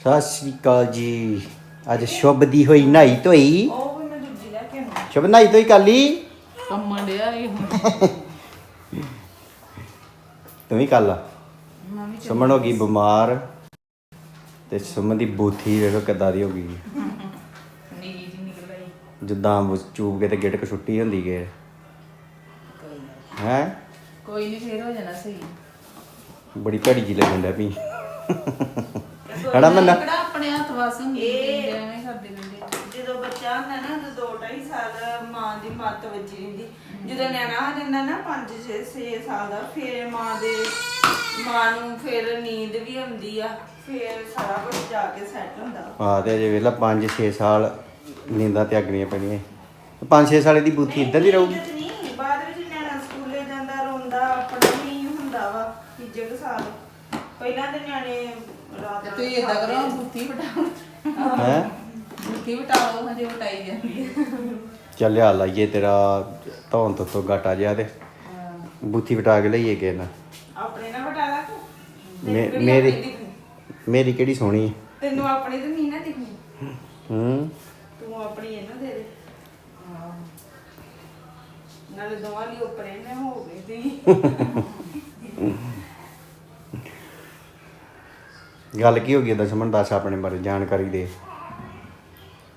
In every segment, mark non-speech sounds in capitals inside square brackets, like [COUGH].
ਸਤਿ ਸ਼੍ਰੀ ਅਕਾਲ ਜੀ। ਅੱਜ ਸ਼ੁਭ ਦੀ ਹੋਈ ਨਹਾਈ ਧੋਈ। ਉਹ ਵੀ ਮੈਂ ਦੂਜੀ ਲੈ ਕੇ ਆਉਣੀ ਸ਼ੁਭ ਨਹਾਈ ਧੋਈ ਕਾਲੀ? ਕੰਮਣ ਡਿਆ ਇਹ ਹੁਣ। ਤੂੰ ਵੀ ਕੱਲ ਮੈਂ ਵੀ ਸੁਮਨ ਹੋ ਗਈ ਬਿਮਾਰ ਤੇ ਸੁਮਨ ਦੀ ਬੂਥੀ ਵੇਖੋ ਕਿੱਦਾਂ ਦੀ ਹੋ ਗਈ। ਨੀਲੀ ਜੀ ਨਿਕਲ ਆਈ। ਜਿੱਦਾਂ ਉਹ ਚੂਬ ਕੇ ਤੇ ਗਿਟਕ ਛੁੱਟੀ ਹੁੰਦੀ ਗੇ ਕੋਈ ਨਾ ਹੈ? ਕੋਈ ਨਹੀਂ ਫੇਰ ਹੋ ਜਾਣਾ ਸਹੀ। ਬੜੀ ਭੜੀ ਜੀ ਲੱਗਣ ਡਿਆ ਪਈ। ਹਣਾ ਮੰਨਾ ਕਿਹੜਾ ਆਪਣੇ ਹੱਥ ਵਸ ਹੁੰਦੀ ਇਹ- ਐਵੇਂ ਕਰਦੇ ਰਹਿੰਦੇ ਜਦੋਂ ਬੱਚਾ ਹੁੰਦਾ ਨਾ ਉਦੋਂ ਦੋ ਢਾਈ ਸਾਲ ਮਾਂ ਦੀ ਮੱਤ ਵੱਜੀ ਰਹਿੰਦੀ। ਜਦੋਂ ਨਿਆਣਾ ਹੋ ਜਾਂਦਾ ਨਾ 5 6 6 ਸਾਲ ਦਾ ਫਿਰ ਮਾਂ ਦੇ ਮਾਂ ਨੂੰ ਫਿਰ ਨੀਂਦ ਵੀ ਆਉਂਦੀ ਆ। ਫਿਰ ਸਾਰਾ ਕੁਝ ਜਾ ਕੇ ਸੈੱਟ ਹੁੰਦਾ। ਆ ਤੇ ਅਜੇ ਵੇਲਾ 5-6 ਸਾਲ ਨੀਂਦਾਂ ਤਿਆਗਣੀਆਂ ਪੈਣੀਆਂ। 5-6 ਸਾਲੇ ਦੀ ਬੂਥੀ ਇਦਾਂ ਦੀ ਰਹੂਗੀ। ਨੀਂਦ ਨਹੀਂ। ਬਾਅਦ ਵਿੱਚ ਨਿਆਣਾ ਸਕੂਲੇ ਜਾਂਦਾ ਰੋਂਦਾ ਆਪਣਾ ਵੀ ਹੁੰਦਾ ਵਾ ਤੀਜੇ ਕੁ ਸਾਲ। ਪਹਿਲਾਂ ਤੇ ਨਿਆਣੇ ਤੇ ਤੁਸੀਂ ਏਦਾਂ ਕਰੋ ਬੁੱਤੀ ਵਟਾਓ। ਹੈ? ਬੁੱਤੀ ਵਟਾਓ ਹਜੇ ਵਟਾਈ ਜਾਂਦੀ ਹੈ। ਚੱਲਿਆ ਲਾਈਏ ਤੇਰਾ ਧੌਣ ਤੋਂ ਤੋਂ ਗਾਟਾ ਜਿਆ ਤੇ। ਬੂਥੀ ਵਟਾ ਕੇ ਲਈਏ ਕਿਸੇ ਨਾਲ। ਆਪਣੇ ਨਾਲ ਵਟਾ ਲਾ ਤੂੰ? ਮੇ- ਮੇਰੀ ਆਪਣੀ ਦਿਖਣੀ? ਮੇਰੀ ਕਿਹੜੀ ਸੋਹਣੀ ਹੈ? ਤੈਨੂੰ ਆਪਣੀ ਤਾਂ ਨਹੀਂ ਨਾ ਦਿਖਣੀ ਹੂੰ। ਤੂੰ ਆਪਣੀ ਇਹਨਾਂ ਦੇ ਦੇ ਨਾਲੇ ਦੋਵਾਂ ਲਈ ਉੱਪਰ ਇਹਨੇ ਹੋ ਗਏ ਸੀ। ਗੱਲ ਕੀ ਹੋ ਗਈ ਦਸ਼ਮਨ ਦੱਸ ਆਪਣੇ ਬਾਰੇ ਜਾਣਕਾਰੀ ਦੇ।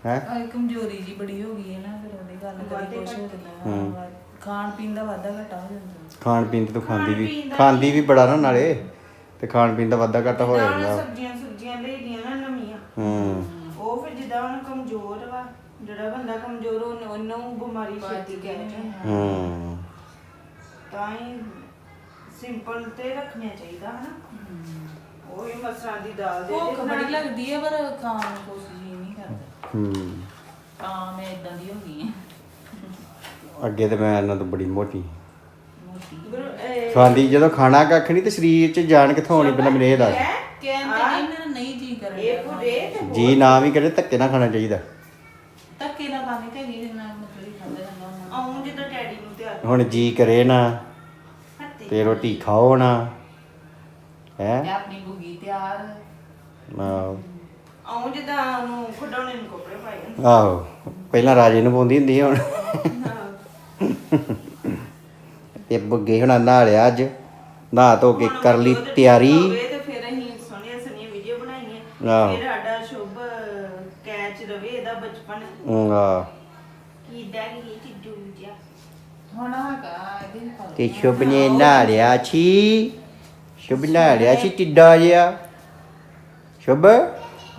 ਹੈ? ਆਹ ਕਮਜ਼ੋਰੀ ਜੀ ਬੜੀ ਹੋ ਗਈ ਹੈ ਨਾ ਫਿਰ ਉਹਦੀ ਗੱਲ ਕਰੀ ਕੁਛ ਹੋ। ਜਾਂਦਾ ਵਾ। ਖਾਣ ਪੀਣ ਦਾ ਵਾਧਾ ਘਟਾ ਹੋ ਜਾਂਦਾ ਖਾਣ ਪੀਣ ਤੇ ਤੂੰ ਖਾਂਦੀ ਵੀ ਖਾਂਦੀ ਵੀ ਬੜਾ ਨਾ ਨਾਲੇ ਤੇ ਖਾਣ ਪੀਣ ਦਾ ਵਾਧਾ ਘਾਟਾ ਹੋ ਜਿੱਦਾਂ ਸਬਜ਼ੀਆਂ ਸੁਬਜ਼ੀਆਂ ਲਈਆਂ ਨਾ ਨਵੀਆਂ ਹੂੰ। ਉਹ ਫਿਰ ਜਿੱਦਾਂ ਉਹਨੂੰ ਕਮਜ਼ੋਰ ਵਾ ਜਿਹੜਾ ਬੰਦਾ ਕਮਜ਼ੋਰ ਉਹਨੂੰ ਉਹਨੂੰ ਬਿਮਾਰੀ ਛੇਤੀ ਕਹਿ ਜਾਂਦੀ ਹੂੰ। ਤਾਂ ਹੀ ਸਿੰਪਲ ਤੇ ਰੱਖਣਾ ਚਾਹੀਦਾ ਹਨਾ? ਉਹ ਹੀ ਮਸਰਾਂ ਦੀ ਦਾਲ ਦੇ ਭੁੱਖ ਦੇ ਬੜੀ ਲੱਗਦੀ ਹੈ ਪਰ ਖਾਣ ਨੂੰ ਕੁਛ ਜੀ ਨਹੀਂ ਕਰਦਾ। ਹੂੰ। ਤਾਂ ਮੈਂ ਇਦਾਂ ਦੀ ਹੋ ਗਈ ਹਾਂ ਅੱਗੇ ਤੇ ਮੈਂ ਇਹਨਾਂ ਤੋਂ ਬੜੀ ਮੋਟੀ। ਮੋਟੀ। ਖਾਂਦੀ ਜਦੋਂ ਖਾਣਾ ਕੱਖ ਨਹੀਂ ਤੇ ਸਰੀਰ 'ਚ ਜਾਨ ਕਿੱਥੋਂ ਆਉਣੀ ਪਹਿਲਾਂ ਮੈਨੂੰ ਇਹ ਦੱਸ। ਹੈ ਕਹਿੰਦੇ ਨਹੀਂ ਮੇਰਾ ਨਹੀਂ ਜੀ ਕਰਨ। ਇਹ ਡਿਆ ਪੁਰੇ ਤੇ ਜੀ ਨਾ ਵੀ ਕਰੇ ਧੱਕੇ ਨਾ ਖਾਣਾ ਚਾਹੀਦਾ। ਧੱਕੇ ਨਾਲ ਖਾਣੇ ਤੇ ਜੀ ਨਾ ਮਤਲਬ ਹੀ ਖਾਂਦੇ ਰਹਿੰਦਾ ਹੁੰਦਾ ਆਉਂ ਜਦੋਂ ਡੈਡੀ ਨੂੰ ਤੇ ਆ ਹੁਣ ਜੀ ਕਰੇ ਨਾ ਹੱਤੇ ਤੇ ਰੋਟੀ ਖਾਓ ਨਾ। ਹੈ? ਤੇ ਆਪਣੀ ਬੁਗੀ ਤਿਆਰ। ਆਉਂ ਜਿੱਦਾਂ ਉਹਨੂੰ ਖਡਾਉਣੇ ਨੂੰ ਕੱਪੜੇ ਪਾਏ ਹੁੰਦੇ। ਆਹੋ ਪਹਿਲਾਂ ਰਾਜੇ ਨੂੰ ਪਾਉਂਦੀ ਹੁੰਦੀ ਸੀ, ਹੁਣ। ਤੇ ਬੁੱਗੇ ਹੁਣ ਨਹਾ ਲਿਆ ਅੱਜ ਨਹਾ ਧੋ ਕੇ ਕਰ ਲਈ ਤਿਆਰੀ। ਹੋਵੇ ਤੇ ਫਿਰ ਅਸੀਂ ਸੋਹਣੀਆਂ ਸੋਹਣੀਆਂ ਵੀਡੀਓ ਬਣਾਈਆਂ। ਆਹੋ। ਫਿਰ ਸਾਡਾ ਸ਼ੁਭ ਕੈਚ ਰਵੇ ਇਹਦਾ ਬਚਪਨ। ਆਹ। ਕੀ ਡੈਡੀ ਟਿੱਡੂ ਜਿਹਾ। ਹੁਣ ਹੈਗਾ ਇਹਦੇ ਲਓ। ਤੇ ਸ਼ੁਭ ਨੇ ਨਹਾ ਲਿਆ ਸੀ ਸ਼ੁਭ ਨਹਾ ਲਿਆ ਸੀ ਟਿੱਡਾ ਜਿਹਾ। ਸ਼ੁਭ?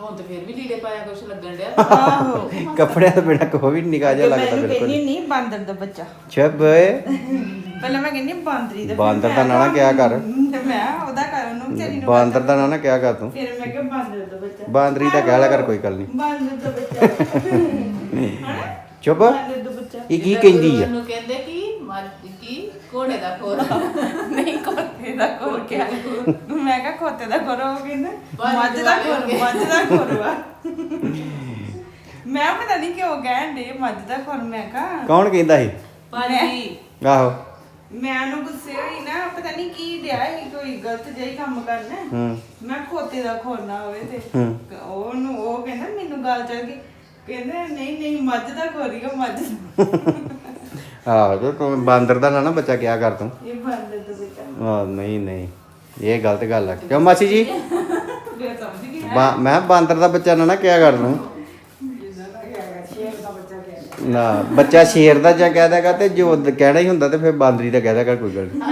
ਹੁਣ ਤੇ ਫਿਰ ਵੀ ਲੀੜੇ ਪਾਇਆ ਕੁਛ ਲੱਗਣ ਡਿਆ। ਆਹੋ। ਕੱਪੜਿਆਂ ਤੋਂ ਬਿਨਾ ਕੋਈ ਵੀ ਨਿਕਾ ਜਿਹਾ ਲੱਗਦਾ ਬਿਲਕੁਲ। ਕਹਿੰਦੀ ਨਹੀਂ ਬਾਂਦਰ ਦਾ ਬੱਚਾ। ਸ਼ੁਭ? ਪਹਿਲਾਂ ਮੈਂ ਕਹਿੰਦੀ ਬਾਂਦਰੀ ਦਾ ਬਾਂਦਰ ਦਾ ਨਾਂ ਨਾ ਕਿਹਾ ਕਰ। ਤੇ ਮੈਂ ਉਹਦਾ ਕਰ ਉਹਨੂੰ ਵਿਚਾਰੀ ਨੂੰ ਬਾਂਦਰ ਦਾ ਨਾਂ ਨਾ ਕਿਹਾ ਕਰ ਤੂੰ। ਫਿਰ ਮੈਂ ਕਿਹਾ ਬਾਂਦਰ ਦਾ ਬੱਚਾ। ਬਾਂਦਰੀ ਦਾ ਕਹਿ ਲਿਆ ਕਰ ਕੋਈ ਗੱਲ ਨਹੀਂ ਬਾਂਦਰ ਦਾ ਬੱਚਾ। ਚੁੱਪ ਬਾਂਦਰ ਦਾ ਬੱਚਾ। ਇਹ ਕੀ ਕਹਿੰਦੀ ਆ? ਨੂੰ ਕਹਿੰਦੇ ਕਿ ਮੱਝ ਕੀ ਘੋੜੇ ਦਾ ਖੋਰਾ ਨਹੀਂ ਖੋਤੇ ਦਾ ਖੋਰ ਕਿਹਾ ਮੈਂ ਕਿਹਾ ਖੋਤੇ ਦਾ ਖੋਰ ਉਹ ਕਹਿੰਦਾ ਬਾਂਦਰ ਮੱਝ ਦਾ ਖੋਰ ਵਾਲੇ ਮੱਝ ਦਾ ਖੋਰ ਵਾ ਮੈਂ ਪਤਾ ਨਹੀਂ ਕਿਉਂ ਕਹਿਣ ਦੇ ਮੱਝ ਦਾ ਖੋਰ ਮੈਂ ਕਿਹਾ। ਕੌਣ ਕਹਿੰਦਾ ਸੀ? ਭਾਜੀ। ਆਹੋ। ਮੈਂ ਉਹਨੂੰ ਗੁੱਸੇ ਹੋਈ ਨਾ ਪਤਾ ਨਹੀਂ ਕੀ ਡਿਆ ਸੀ ਕੋਈ ਗਲਤ ਜਿਹਾ ਹੀ ਕੰਮ ਕਰਨਾ। ਹੂੰ। ਮੈਂ ਖੋਤੇ ਦਾ ਖੋਰਨਾ ਹੋਵੇ ਤੇ। ਉਹਨੂੰ ਉਹ ਕਹਿੰਦਾ ਮੈਨੂੰ ਗੱਲ ਚੱਲ ਗਈ। ਕਹਿੰਦਾ ਨਹੀਂ ਨਹੀਂ ਮੱਝ ਦਾ ਖੋਰੀਗਾ ਮੱਝ ਦਾ। ਆਹੋ ਤੇ ਤੂੰ ਬਾਂਦਰ ਦਾ ਨਾਂ ਨਾ ਬੱਚਾ ਕਿਹਾ ਕਰ ਤੂੰ? ਇਹ ਬਾਂਦਰ ਦਾ ਬੱਚਾ ਆ ਨਹੀਂ ਨਹੀਂ ਇਹ ਗਲਤ ਗੱਲ ਆ। ਕਿਉਂ ਮਾਸੀ ਜੀ? ਫਿਰ ਸਮਝ ਗਈ। ਬਾ- ਮੈਂ ਬਾਂਦਰ ਦਾ ਬੱਚਾ ਨਾ ਨਾ ਕਿਹਾ ਕਰ ਤੂੰ? ਨਾ ਬੱਚਾ ਸ਼ੇਰ ਦਾ ਜਾਂ ਕਹਿ ਦੇਗਾ ਤੇ ਜੋ ਦ- ਕਹਿਣਾ ਹੀ ਹੁੰਦਾ ਤੇ ਫਿਰ ਬਾਂਦਰੀ ਦਾ ਕਹਿ ਦੇਗਾ ਕੋਈ ਗੱਲ ਨਹੀਂ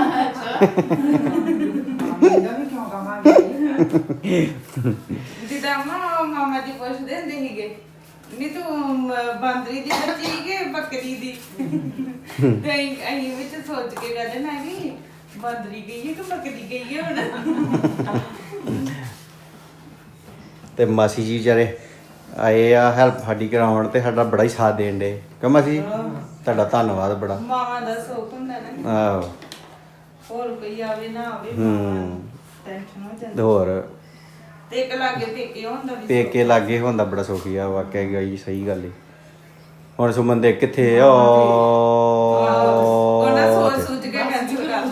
[LAUGHS] ਜਿੱਦਾਂ ਮਾਂ ਮਾਮਾ ਜੀ ਪੁੱਛਦੇ ਹੁੰਦੇ ਸੀਗੇ ਨਹੀਂ ਤੂੰ ਅਮ, ਬਾਂਦਰੀ ਦੀ ਬੱਚੀ ਕਿ ਬੱਕਰੀ ਦੀ? ਤੇ ਅਸੀਂ ਅਸੀਂ ਵਿੱਚ ਸੋਚ ਕੇ ਕਹਿੰਦੇ ਮੈਂ ਵੀ ਬਾਂਦਰੀ ਗਈ ਹੈ ਕਿ ਬੱਕਰੀ ਗਈ ਹੈ ਹੁਣ? ਤੇ ਮਾਸੀ ਜੀ ਵਿਚਾਰੇ ਆਏ ਆ ਹੈਲਪ ਸਾਡੀ ਕਰਾਉਣ ਤੇ ਸਾਡਾ ਬੜਾ ਹੀ ਸਾਥ ਦੇਣ ਦੇ ਕਿ ਮਾਸੀ ਤੁਹਾਡਾ ਧੰਨਵਾਦ ਬੜਾ। ਮਾਵਾ ਦਾ ਸੁੱਖ ਹੁੰਦਾ ਨਾ। ਆਹੋ। ਹੋਰ ਕੋਈ ਆਵੇ ਨਾ ਆਵੇ ਹੂੰ। ਟੈਨਸ਼ਨ ਹੋ ਤੇ ਜਾਂਦੀ ਹੋਰ? ਤੇ ਇੱਕ ਲਾਗੇ ਪੇਕੇ ਹੁੰਦਾ ਵੀ ਪੇਕੇ ਲਾਗੇ ਹੁੰਦਾ ਬੜਾ ਸੌਖੀ ਆ ਵਾਕਿਆ ਗਈ ਸਹੀ ਗੱਲ ਈ ਹੁਣ ਸੁਮਨ ਦੇ ਕਿੱਥੇ ਓ ਉਹਨਾਂ ਸੋਚ ਸੋਚ ਕੇ ਕੈਂਸਲ ਕਰ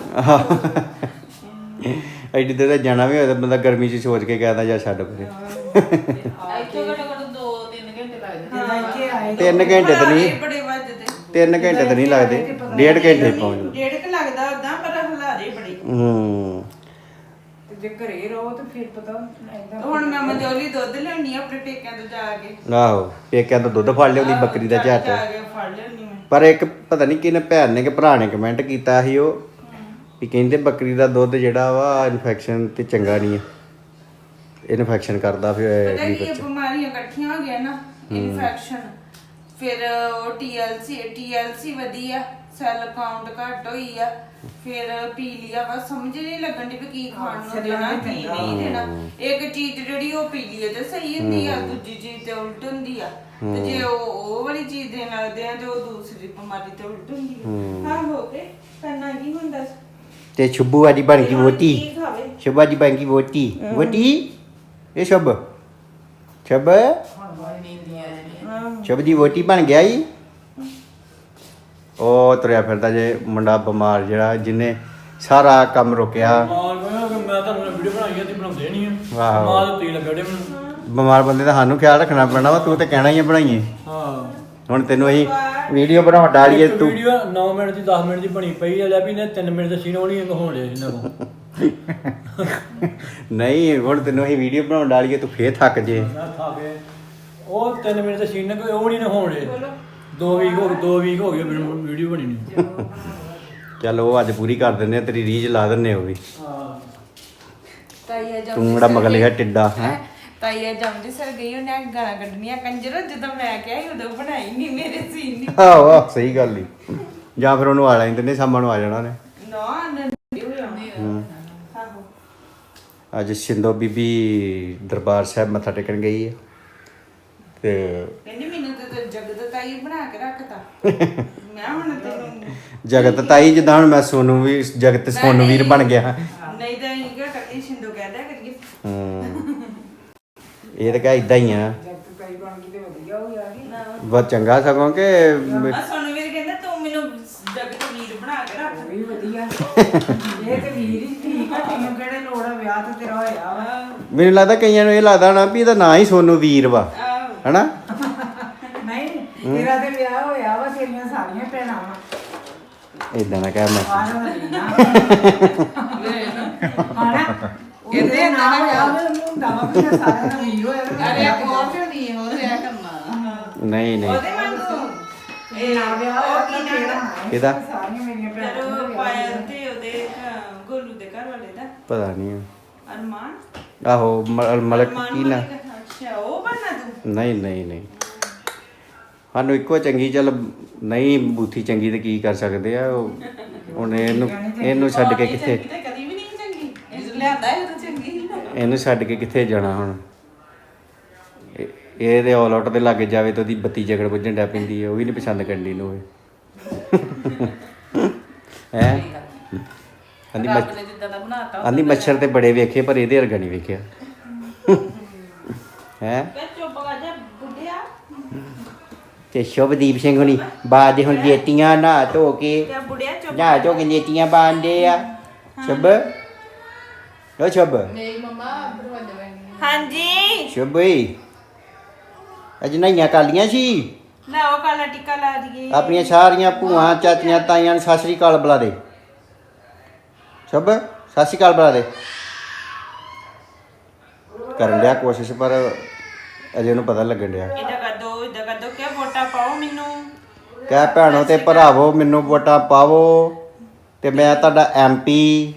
ਐਡੀ ਤੇ ਤਾਂ ਜਾਣਾ ਵੀ ਹੋਇਆ ਤਾਂ ਬੰਦਾ ਗਰਮੀ 'ਚ ਸੋਚ ਕੇ ਕਹਿੰਦਾ ਜਾਂ ਛੱਡ ਪਰੇ। ਇੱਥੋਂ ਘੱਟੋ ਘੱਟ 2-3 ਘੰਟੇ ਲੱਗ ਜਾਂਦੇ। ਜਦੋਂ ਇੱਥੇ ਆਏ ਤਿੰਨ ਘੰਟੇ ਤਾਂ ਨਹੀਂ। ਬੜੇ ਵੱਜਦੇ। ਤਿੰਨ ਘੰਟੇ ਤਾਂ ਨਹੀਂ ਲੱਗਦੇ। ਡੇਢ ਘੰਟੇ ਪਹੁੰਚ ਡੇਢ ਕ ਲੱਗਦਾ ਉਦਾਂ ਪਰ ਹਲਾਰੇ ਬੜੇ। ਹੂੰ। ਜੇ ਘਰੇ ਰਹੋ ਤੇ ਫਿਰ ਪਤਾ ਲੱਗਦਾ ਹੁਣ ਮੈਂ ਮਜੋਲੀ ਦੁੱਧ ਲੈਣੀ ਆਪਣੇ ਪੇਕਿਆਂ ਤੋਂ ਜਾ ਕੇ। ਆਹੋ ਪੇਕਿਆਂ ਤੋਂ ਦੁੱਧ ਫੜ ਲਿਆਉਂਦੀ ਬੱਕਰੀ ਦਾ ਝੱਟ। ਜਾ ਕੇ ਫੜ ਲੈਣੀ ਮੈਂ। ਪਰ ਇੱਕ ਪਤਾ ਨਹੀਂ ਕਿਹਨੇ ਭੈਣ ਨੇ ਕਿ ਭਰਾ ਨੇ ਕਮੈਂਟ ਕੀਤਾ ਸੀ ਉਹ ਵੀ ਕਹਿੰਦੇ ਬੱਕਰੀ ਦਾ ਦੁੱਧ ਜਿਹੜਾ ਵਾ ਇਨਫੈਕਸ਼ਨ ਤੇ ਚੰਗਾ ਨਹੀਂ ਹੈ ਇਨਫੈਕਸ਼ਨ ਕਰਦਾ ਫਿਰ ਪਤਾ ਵੀ ਕੀ ਇਹ ਬਿਮਾਰੀਆਂ ਇਕੱਠੀਆਂ ਹੋ ਗਈਆਂ ਨਾ ਇਨਫੈਕਸ਼ਨ ਫਿਰ ਉਹ ਟੀਐਲਸੀ ਟੀਐਲਸੀ ਵਧੀ ਆ ਸੈੱਲ ਕਾਊਂਟ ਘੱਟ ਹੋਈ ਆ ਫਿਰ ਪੀ ਲਿਆ ਵਾ ਸਮਝ ਨਹੀਂ ਲੱਗਣ ਦੀ ਵੀ ਕੀ ਖਾਣ ਨੂੰ ਦੇਣਾ ਕੀ ਨਹੀਂ ਦੇਣਾ। ਇੱਕ ਚੀਜ਼ ਜਿਹੜੀ ਉਹ ਪੀ ਲਈਏ ਤੇ ਸਹੀ ਹੁੰਦੀ ਆ ਦੂਜੀ ਚੀਜ਼ ਤੇ ਉਲਟ ਹੁੰਦੀ ਆ। ਤੇ ਜੇ ਉਹ ਉਹ ਵਾਲੀ ਚੀਜ਼ ਦੇਣ ਲੱਗਦੇ ਆ ਤੇ ਉਹ ਦੂਸਰੀ ਬਿਮਾਰੀ ਤੇ ਉਲਟ ਹੁੰਦੀ ਆ। ਹਾਂ। ਹੋ ਕੇ ਕਰਨਾ ਕੀ ਹੁੰਦਾ? ਤੇ ਸ਼ੁਭੂ ਆਦੀ ਬਣ ਗਈ ਵੋਟੀ ਸ਼ੁਭ ਆਦੀ ਬਣ ਗਈ ਵੋਟੀ ਵੋਟੀ ਇਹ ਸ਼ੁਭ। ਸ਼ੁਭ। ਸ਼ੁਭ ਦੀ ਵੋਟੀ ਬਣ ਗਿਆ ਈ। ਉਹ ਤੁਰਿਆ ਫਿਰਦਾ ਜੇ ਮੁੰਡਾ ਬਿਮਾਰ ਜਿਹੜਾ ਜਿਹਨੇ ਸਾਰਾ ਕੰਮ ਰੋਕਿਆ। ਮਾਲ ਮੈਂ ਕਿਹਾ ਮੈਂ ਤੁਹਾਨੂੰ ਵੀਡੀਓ ਬਣਾਈ ਆ ਤੇ ਬਣਾਉਂਦੇ ਨਹੀਂ ਆ। ਆਹੋ। ਮਾਲ ਤੇ ਲੱਗਾ ਡੇ ਮੈਨੂੰ। ਬਿਮਾਰ ਬੰਦੇ ਦਾ ਸਾਨੂੰ ਖਿਆਲ ਰੱਖਣਾ ਪੈਣਾ ਵਾ ਤੂੰ ਤੇ ਕਹਿਣਾ ਹੀ ਆ ਬਣਾਈਏ। ਹਾਂ। ਹੁਣ ਤੈਨੂੰ ਅਸੀਂ ਵੀਡੀਓ ਬਣਾਉਣ ਡਾਲੀਏ ਇੱਕ ਤੂੰ। ਵੀਡੀਓ 9 ਮਿੰਟ ਦੀ 10 ਮਿੰਟ ਦੀ ਬਣੀ ਪਈ ਆ ਲੈ ਵੀ ਨੇ 3 ਮਿੰਟ ਦੇ ਸੀਨ ਹੋਣੀ ਅੰਗ ਹੋਣ ਲਿਆ ਇਹਨਾਂ ਨੂੰ [LAUGHS] ਨਹੀਂ ਹੁਣ ਤੈਨੂੰ ਅਸੀਂ ਵੀਡੀਓ ਬਣਾਉਣ ਡਾਲੀਏ ਤੂੰ ਫੇਰ ਥੱਕ ਜੇ। ਮੈਂ ਥਾ ਕੇ ਉਹ 3 ਮਿੰਟ ਦੇ ਸੀਨ ਕੋਈ ਉਹ ਨਹੀਂ ਹੋਣ ਲਿਆ ਦੋ ਵੀਕ ਹੋ ਗਏ ਦੋ ਵੀਕ ਹੋ ਗਏ ਮੈਨੂੰ ਵੀਡੀਓ ਬਣੀ ਨਹੀਂ। ਚੱਲ ਉਹ ਅੱਜ ਪੂਰੀ ਕਰ ਦਿੰਦੇ ਆ ਤੇਰੀ ਰੀਝ ਲਾ ਦਿੰਦੇ ਉਹ ਵੀ। ਹਾਂ। ਤਾਈਆ ਜੰਮ ਤੂੰ ਜਿਹੜਾ ਮਗਲੇ ਹੈ ਟਿੱਡਾ ਹੈ? ਤਾਈਆ ਜੰਮਦੀ ਸਰ ਗਈ ਉਹਨੇ ਗਾਲਾਂ ਕੱਢਣੀਆਂ। ਕੰਜਰ ਜਦੋਂ ਮੈਂ ਕਿਹਾ ਸੀ ਉਦੋਂ ਬਣਾਈ ਨਹੀਂ ਮੇਰੇ ਸੀਨ ਨਹੀਂ ਆਹੋ ਆਹ ਸਹੀ ਗੱਲ ਹੀ ਜਾਂ ਫਿਰ ਉਹਨੂੰ ਆ ਲੈਂਦੇ ਨੇ ਸਾਮਾਂ ਨੂੰ ਆ ਜਾਣਾ ਨੇ ਨਾ ਨੰਦੀ ਹੋ। ਅੱਜ ਸਿੰਦੋ ਬੀਬੀ ਦਰਬਾਰ ਸਾਹਿਬ ਮੱਥਾ ਟੇਕਣ ਗਈ ਹੈ ਤੇ ਕਹਿੰਦੀ ਮੈਨੂੰ ਤਾਈ ਬਣਾ ਕੇ ਰੱਖਤਾ। [LAUGHS] ਮੈਂ ਹੁਣ ਤੈਨੂੰ ਜਗਤ ਤਾਈ ਜਿੱਦਾਂ ਹੁਣ ਮੈਂ ਸੋਨੂ ਵੀ ਜਗਤ ਸੋਨੂ ਵੀਰ ਬਣ ਗਿਆ। ਨਹੀਂ ਤਾਂ ਇਹ ਕਿ ਟੱਕੀ ਸਿੰਧੂ ਕਹਿਦਾ ਕਰੀਏ। ਹੂੰ। ਇਹ ਤਾਂ ਕਹ ਇਦਾਂ ਹੀ ਆ। ਜਦ ਤੂੰ ਕਈ ਬਣ ਗਈ ਤੇ ਵਧੀਆ ਹੋ ਗਿਆ ਕਿ? ਬਹੁਤ ਚੰਗਾ ਸਗੋਂ ਕਿ ਆ ਸੋਨੂੰ ਵੀਰ ਕਹਿੰਦਾ ਤੂੰ ਮੈਨੂੰ ਜਗਤ ਵੀਰ ਬਣਾ ਕੇ ਰੱਖ। ਉਹ ਵੀ ਵਧੀਆ। [LAUGHS] ਇਹ ਤੇ ਵੀਰ ਹੀ ਠੀਕ ਆ ਤੈਨੂੰ ਕਿਹੜੇ ਲੋੜ ਆ ਵਿਆਹ ਤੇ ਤੇਰਾ ਹੋਇਆ ਵਾ। ਮੈਨੂੰ ਲੱਗਦਾ ਕਈਆਂ ਨੂੰ ਇਹ ਲੱਗਦਾ ਨਾ ਵੀ ਇਹਦਾ ਨਾਂ ਹੀ ਸੋਨੂ ਵੀਰ ਵਾ। ਆਹੋ। ਹਨਾ? ਨਹੀਂ ਤੇਰਾ ਤੇ ਵਿਆਹ ਹੋਇਆ ਵਾ ਤੇਰੀਆਂ ਸਾਰੀਆਂ ਭੈਣਾਂ ਵਾ ਇਦਾਂ ਨਾ ਕਹਿ ਮੈਂ। [LAUGHS] ਨਾ ਹਣਾ ਇਹਦੇ ਨਾਲ ਵਿਆਹ ਹੁੰਦਾ ਵਾ ਸਾਰਿਆਂ ਦਾ ਵੀਰ ਹੋਇਆ ਮੇਰਾ ਅਰੇ ਵਿਆਹ ਕੋਰ ਤੇ ਨਹੀਂ ਹੋ ਰਿਹਾ ਕਰਨਾ। ਨਹੀਂ ਨਹੀਂ। ਉਹਦੇ ਇਹ ਨਾ ਵਿਆਹ ਉਹ ਕੀ ਨਾਂ ਇਹਦਾ ਸਾਰੀਆਂ ਮੇਰੀਆਂ ਭੈਣਾਂ ਦਾ ਵਿਆਹ ਪਾਇਲ। ਤੇ ਉਹਦੇ ਗੋਲੂ ਦੇ ਘਰ ਵਾਲੇ ਦਾ। ਪਤਾ ਨਹੀਂ ਅਰਮਾਨ? ਆਹੋ ਮ- ਮਲਕ ਅਰਮਾਨ ਕੀ ਨਾ? ਮਲਿਕ, ਅੱਛਾ ਉਹ ਬਣਨਾ ਤੂੰ? ਨਹੀਂ ਨਹੀਂ ਨਹੀਂ। ਸਾਨੂੰ ਇੱਕੋ ਚੰਗੀ ਚੱਲ ਨਹੀਂ ਬੂਥੀ ਚੰਗੀ ਤੇ ਕੀ ਕਰ ਸਕਦੇ ਆ ਉਹ ਹੁਣ ਇਹਨੂੰ ਇਹਨੂੰ ਛੱਡ ਕੇ ਕਿੱਥੇ? ਤੇ ਕਦੀ ਵੀ ਨਹੀਂ ਚੰਗੀ ਇਹ ਲਿਆਂਦਾ ਇਹ ਤਾਂ ਚੰਗੀ ਹੀ ਨਾ ਇਹਨੂੰ ਛੱਡ ਕੇ ਕਿੱਥੇ ਜਾਣਾ ਹੁਣ? ਇਹ- ਇਹ ਤੇ ਆਲ ਆਊਟ ਦੇ ਲਾਗੇ ਜਾਵੇ ਤਾਂ ਉਹਦੀ ਬੱਤੀ ਜਗੜ ਵੱਜਣ ਡੈ ਪੈਂਦੀ ਹੈ ਉਹ ਵੀ ਨਹੀਂ ਪਸੰਦ ਕਰਦੀ ਨੂੰ ਹੈ? ਆਂਦੀ ਰੱਬ ਮੱਛ- ਨੇ ਜਿੱਦਾਂ ਦਾ ਬਣਾਤਾ ਆਂਦੀ ਮੱਛਰ ਤੇ ਬੜੇ ਵੇਖੇ ਪਰ ਇਹਦੇ ਵਰਗਾ ਨਹੀਂ ਵੇਖਿਆ। ਹੈ ਕਿ ਚੁੱਪ ਕਰ ਜਾ ਬੁੱਢਿਆ ਤੇ ਸ਼ੁਭਦੀਪ ਸਿੰਘ ਹੁਣੀ ਬਾਅਦ ਹੁਣ ਜੇਤੀਆਂ ਨਹਾ ਧੋ ਕੇ ਚੁੱਪ ਨਹਾ ਧੋ ਕੇ ਜੇਤੀਆਂ ਬਾਂਦੇ ਆ। ਸ਼ੁਭ? ਲੋ ਸ਼ੁਭ। ਮੇਰੀ ਮੰਮਾ ਦਰਵਾਜ਼ਾ ਵੰਗੀ ਹਾਂਜੀ। ਸ਼ੁਭ ਈ ਅੱਜ ਨਹੀਂਆਂ ਕਾਲੀਆਂ ਸੀ? ਲਾਓ ਕਾਲਾ ਟਿੱਕਾ ਲਾ ਦਈਏ। ਆਪਣੀਆਂ ਸਾਰੀਆਂ ਭੂਆਂ ਚਾਚੀਆਂ ਤਾਈਆਂ ਨੂੰ ਸਤਿ ਸ੍ਰੀ ਅਕਾਲ ਬੁਲਾ ਦੇ। ਸ਼ੁਭ ਸਤਿ ਸ੍ਰੀ ਅਕਾਲ ਬੁਲਾ ਦੇ। ਕਰਨ ਡਿਆ ਕੋਸ਼ਿਸ਼ ਪਰ ਅਜੇ ਉਹਨੂੰ ਪਤਾ ਲੱਗਣ ਡਿਆ। ਇਦਾਂ ਕਰ ਦੋ। ਇਦਾਂ ਕਰ ਦੋ ਕਿ ਵੋਟਾਂ ਪਾਓ ਮੈਨੂੰ? ਕਹਿ ਭੈਣੋ ਤੇ ਭਰਾਵੋ ਮੈਨੂੰ ਵੋਟਾਂ ਪਾਵੋ ਤੇ ਮੈਂ ਤੁਹਾਡਾ ਐਮਪੀ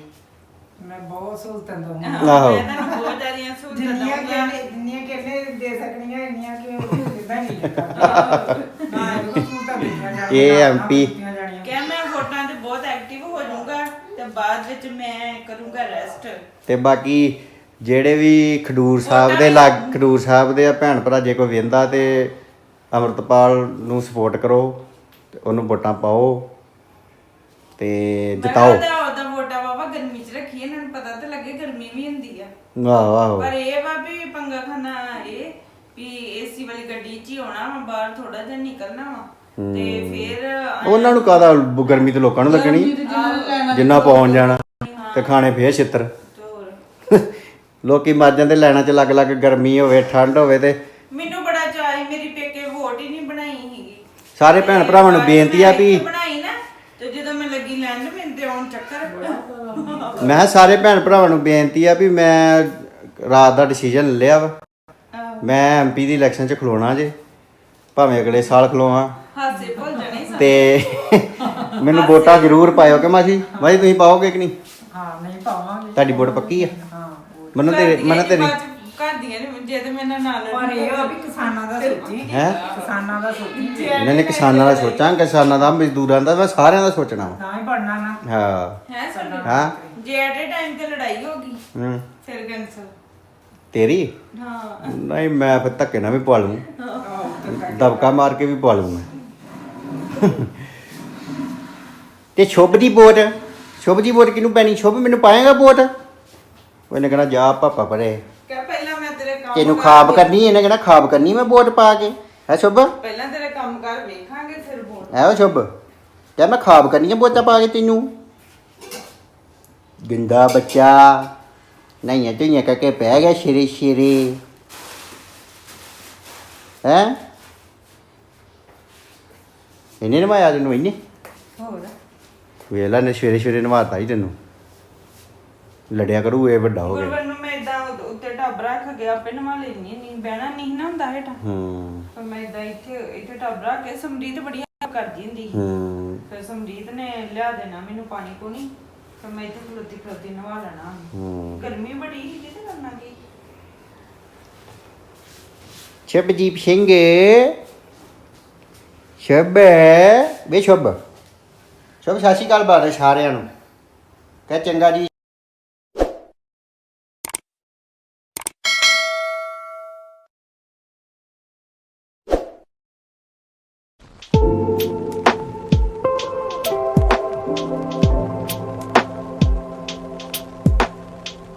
ਮੈਂ ਬਹੁਤ ਸਹੂਲਤਾਂ ਦਊਂਗਾ। ਆਹੋ ਮੈਂ ਤੁਹਾਨੂੰ ਬਹੁਤ ਜ਼ਿਆਦੀਆਂ ਸਹੂਲਤਾਂ ਜਿੰਨੀਆਂ ਦਊਂਗਾ। ਕਹਿੰਦੇ ਜਿੰਨੀਆਂ ਕਹਿੰਦੇ ਦੇ ਸਕਣੀਆਂ ਇੰਨੀਆਂ ਕਿ ਇਦਾਂ [LAUGHS] ਨਹੀਂ ਕਰਦਾ ਨਾ ਇਹ ਸਹੂਲਤਾਂ ਦਿੱਤੀਆਂ ਜਾਣੀਆਂ ਇਹ ਨਾ MP ਦਿੱਤੀਆਂ ਜਾਣੀਆਂ। ਕਿ ਮੈਂ ਵੋਟਾਂ ਤੇ ਬਹੁਤ ਐਕਟਿਵ ਹੋ ਜਾਊਂਗਾ ਤੇ ਬਾਅਦ ਵਿੱਚ ਮੈਂ ਕਰੂੰਗਾ ਰੈਸਟ ਤੇ ਬਾਕੀ ਜਿਹੜੇ ਵੀ ਖਡੂਰ ਸਾਹਿਬ ਦੇ ਲੱਗ ਖਡੂਰ ਸਾਹਿਬ ਦੇ ਆ ਭੈਣ ਭਰਾ ਜੇ ਕੋਈ ਵੇਂਦਾ ਤੇ ਅਮਰਤਪਾਲ ਨੂੰ ਸਪੋਰਟ ਕਰੋ ਤੇ ਉਹਨੂੰ ਵੋਟਾਂ ਪਾਓ ਤੇ ਜਿਤਾਓ। ਉਹਦਾ ਉਹਦਾ ਵੋਟਾਂ ਗਰਮੀ ਚ ਰੱਖੀ ਇਹਨਾਂ ਨੂੰ ਪਤਾ ਤਾਂ ਲੱਗੇ ਗਰਮੀ ਵੀ ਹੁੰਦੀ ਆ। ਆਹੋ ਆਹੋ। ਪਰ ਇਹ ਵਾ ਵੀ ਪੰਗਾ ਖਾਨਾ ਇਹ ਵੀ ਏਸੀ ਵਾਲੀ ਗੱਡੀ 'ਚ ਹੀ ਆਉਣਾ ਵਾ ਬਾਹਰ ਥੋੜਾ ਜਿਹਾ ਨਿਕਲਣਾ ਵਾ। ਤੇ ਫਿਰ ਉਹਨਾਂ ਨੂੰ ਕਾਹਦਾ ਗਰਮੀ ਤੇ ਲੋਕਾਂ ਨੂੰ ਲੱਗਣੀ? ਜਿੰਨਾ ਪਹੁੰਚ ਜਾਣਾ ਤੇ ਖਾਣੇ ਫੇਰ ਛਿੱਤਰ। ਲੋਕੀ ਮਰ ਜਾਂਦੇ ਲੈਣਾ ਚ ਲੱਗ ਲੱਗ ਗਰਮੀ ਹੋਵੇ ਠੰਡ ਹੋਵੇ ਤੇ ਮੈਨੂੰ ਬੜਾ ਚਾਹੀ ਮੇਰੀ ਪੇਕੇ ਵੋਟ ਹੀ ਨਹੀਂ ਬਣਾਈ ਸੀਗੀ ਸਾਰੇ ਭੈਣ ਭਰਾਵਾਂ ਨੂੰ ਬੇਨਤੀ ਆ ਵੀ ਮੈਂ ਬਣਾਈ ਨਾ ਤੇ ਜਦੋਂ ਮੈਂ ਲੱਗੀ ਲੈਣ ਮੈਨੂੰ ਤੇ ਆਉਣ ਚੱਕਰ। ਮੈਂ ਕਿਹਾ ਸਾਰੇ ਭੈਣ ਭਰਾਵਾਂ ਨੂੰ ਬੇਨਤੀ ਆ ਵੀ ਮੈਂ ਰਾਤ ਦਾ ਡਿਸੀਜਨ ਲਿਆ ਵਾ। ਮੈਂ ਐਮਪੀ ਦੀ ਇਲੈਕਸ਼ਨ 'ਚ ਖਲੋਣਾ ਜੇ ਭਾਵੇਂ ਅਗਲੇ ਸਾਲ ਖਲੋਵਾਂ। ਹਾਸੇ ਭੁੱਲ ਜਾਣੇ ਸਾਰੇ। ਤੇ ਮੈਨੂੰ ਵੋਟਾਂ ਜ਼ਰੂਰ ਪਾਇਓ ਕਿ ਮਾਸੀ? ਮਾਸੀ ਤੁਸੀਂ ਪਾਓਗੇ ਕਿ ਨਹੀਂ? ਹਾਂ ਨਹੀਂ ਪਾਵਾਂਗੇ। ਤੁਹਾਡੀ ਵੋਟ ਪੱਕੀ ਆ? ਹਾਂ ਮੈਨੂੰ ਤੇਰੇ ਮੈਨੂੰ ਤੇਰੀ ਘਰ ਦੀਆਂ ਨੀ, ਜੇ ਤੇ ਮੇਰੇ ਨਾਲ ਪਰ ਇਹ ਆ ਵੀ ਕਿਸਾਨਾਂ ਦਾ ਸੋਚੀ। ਹੈਂ? ਕਿਸਾਨਾਂ ਦਾ ਸੋਚੀ। ਇਹਨਾਂ ਨੇ ਕਿਸਾਨਾਂ ਦਾ ਸੋਚਾਂ ਕਿਸਾਨਾਂ ਦਾ ਮਜ਼ਦੂਰਾਂ ਦਾ ਮੈਂ ਸਾਰਿਆਂ ਦਾ ਸੋਚਣਾ ਵਾ। ਤਾਂ ਹੀ ਪੜਨਾ ਨਾ। ਹਾਂ। ਹੈ ਸਾਡੀ। ਹਾਂ? ਜੇ ਐਟ ਏ ਟਾਈਮ ਤੇ ਲੜਾਈ ਹੋ ਗਈ ਹੂੰ। ਫਿਰ ਕੈਂਸਲ ਤੇਰੀ? ਹਾਂ। ਨਹੀਂ ਮੈਂ ਫਿਰ ਧੱਕੇ ਨਾਲ ਵੀ ਪਾ ਲੂੰ ਦਬਕਾ ਮਾਰ ਕੇ ਵੀ ਪਾ ਲੂੰ ਮੈਂ। ਤੇ ਸ਼ੁਭ ਦੀ ਵੋਟ? ਸ਼ੁਭ ਦੀ ਵੋਟ ਕਿਹਨੂੰ ਪੈਣੀ? ਸ਼ੁਭ ਮੈਨੂੰ ਪਾਏਗਾ ਵੋਟ? ਉਹਨੇ ਕਹਿਣਾ ਜਾ ਪਾਪਾ ਪਰੇ ਕਿ ਪਹਿਲਾਂ ਮੈਂ ਤੇਰੇ ਕੰਮ ਤੈਨੂੰ ਖਾਬ ਕਰਨੀ ਇਹਨੇ ਕਹਿਣਾ ਖਾਬ ਕਰਨੀ ਮੈਂ ਵੋਟ ਪਾ ਕੇ। ਹੈ ਸ਼ੁਭ? ਪਹਿਲਾਂ ਤੇਰੇ ਕੰਮ ਕਰ ਵੇਖਾਂਗੇ ਫਿਰ ਵੋਟ ਐ ਸ਼ੁਭ? ਕਹਿ ਮੈਂ ਖਾਬ ਕਰਨੀ ਹੈ ਵੋਟਾਂ ਪਾ ਕੇ ਤੈਨੂੰ। ਗਿੰਦਾ ਬੱਚਾ। ਨਹੀਂ ਹੈ ਤੂੰ ਕਹਿ ਕੇ ਪੈ ਗਿਆ ਸ਼ਰੀ ਸ਼ਰੀ। ਹੈ? ਇਹਨੇ ਨਵਾਇਆ ਤੈਨੂੰ ਇਹਨੇ? ਹੋਰ? ਵੇਲਾ ਨੇ ਸਵੇਰੇ ਸਵੇਰੇ ਨਵਾਤਾ ਹੀ ਤੈਨੂੰ। ਲੜਿਆ ਕਰੂ ਇਹ ਵੱਡਾ ਹੋ ਗਿਆ। ਨੂੰ ਟੱਬ ਰੱਖ ਗਿਆ ਆਪੇ ਨਵਾ ਲੈਣੀ ਨਹੀਂ ਬਹਿਣਾ ਨਹੀਂ ਨਾ ਹੁੰਦਾ ਹੇਠਾਂ। ਹੂੰ। ਪਰ ਮੈਂ ਇਦਾਂ ਇੱਥੇ ਇੱਥੇ ਟੱਬ ਰੱਖ ਕੇ ਸਮਰੀਤ ਬੜੀ help ਕਰਦੀ ਹੁੰਦੀ ਸੀ। ਹੂੰ। ਫਿਰ ਸਮਰੀਤ ਨੇ ਲਿਆ ਦੇਣਾ ਮੈਨੂੰ ਪਾਣੀ ਪੂਣੀ ਫਿਰ ਮੈਂ ਇੱਥੇ ਖਲੋਤੀ ਖਲੋਤੀ ਨਵਾ ਲੈਣਾ। ਹੂੰ। ਗਰਮੀ ਬੜੀ ਸੀ ਤੇ ਕਰਨਾ ਕੀ ਸ਼ਬਜੀਤ ਸਿੰਘ। ਸ਼ਬ ਵੇ ਸ਼ਬ ਸ਼ਬ ਸਤਿ ਸ਼੍ਰੀ ਅਕਾਲ ਬਾਰੇ ਸਾਰਿਆਂ ਨੂੰ। ਕਹਿ ਚੰਗਾ ਜੀ।